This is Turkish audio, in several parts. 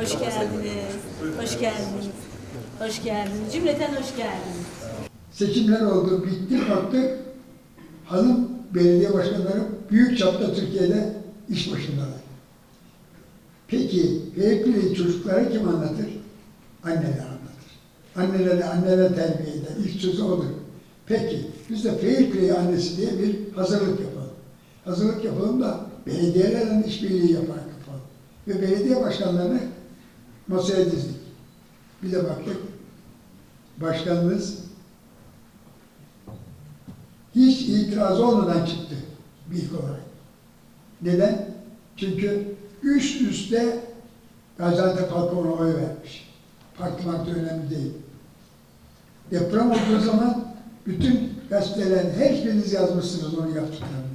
Hoş geldiniz. Hoş geldiniz. Hoş geldiniz. Cümleten hoş geldiniz. Seçimler oldu, bitti, baktık. Hanım belediye başkanları büyük çapta Türkiye'de iş başındalar. Peki Feyekli'yi çocuklara kim anlatır? Anneler anlatır. Anneleri anneler terbiye eder. İlk sözü odur. Peki biz de Feyekli annesi diye bir hazırlık yapalım. Hazırlık yapalım da belediyelerle işbirliği yaparak yapalım. Ve belediye başkanlarını masaya dizdik. Bir de baktık. Başkanımız hiç itiraz olmadan çıktı büyük olarak. Neden? Çünkü üst üste Gaziantep halkı ona oy vermiş. Parti martı önemli değil. Deprem olduğu zaman bütün gazetelerin her biriniz yazmışsınız onu yaptıklarını.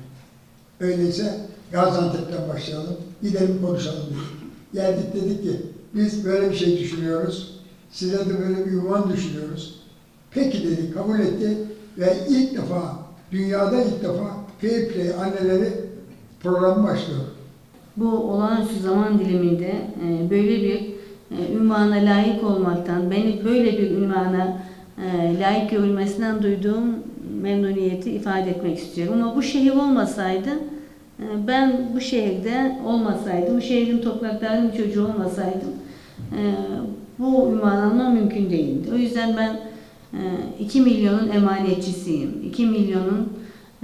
Öyleyse Gaziantep'ten başlayalım, gidelim konuşalım dedik. Geldik dedik ki biz böyle bir şey düşünüyoruz, size de böyle bir yuvan düşünüyoruz. Peki dedi, kabul etti ve ilk defa, dünyada ilk defa Fair Play anneleri programı başlıyor. Bu olağanüstü zaman diliminde e, böyle bir e, ünvana layık olmaktan, beni böyle bir ünvana e, layık görülmesinden duyduğum memnuniyeti ifade etmek istiyorum. Ama bu şehir olmasaydı, ben bu şehirde olmasaydım, bu şehrin topraklarının çocuğu olmasaydım, e, bu ünvan almam mümkün değildi. O yüzden ben 2 milyonun emanetçisiyim. 2 milyonun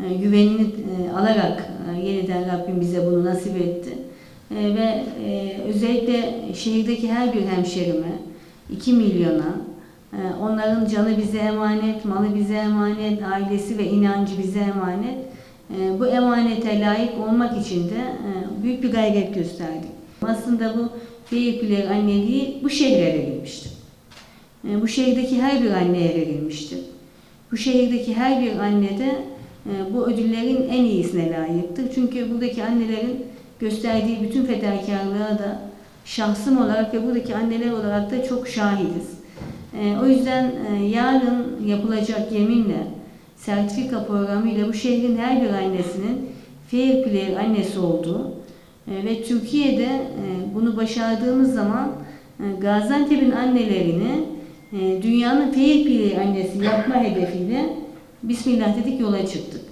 e, güvenini e, alarak e, yeniden Rabbim bize bunu nasip etti. E, Ve e, özellikle şehirdeki her bir hemşerime 2 milyona e, onların canı bize emanet, malı bize emanet, ailesi ve inancı bize emanet. E, Bu emanete layık olmak için de e, büyük bir gayret gösterdik. Aslında bu Beylikdüler anneliği bu şehre verilmiştir. E, Bu şehirdeki her bir anneye verilmiştir. Bu şehirdeki her bir anne de e, bu ödüllerin en iyisine layıktır. Çünkü buradaki annelerin gösterdiği bütün fedakarlığa da şahsım olarak ve buradaki anneler olarak da çok şahidiz. O yüzden yarın yapılacak yeminle, sertifika programıyla bu şehrin her bir annesinin Fair Play annesi olduğu e, ve Türkiye'de e, bunu başardığımız zaman e, Gaziantep'in annelerini dünyanın Fair Play annesi yapma hedefiyle Bismillah dedik yola çıktık.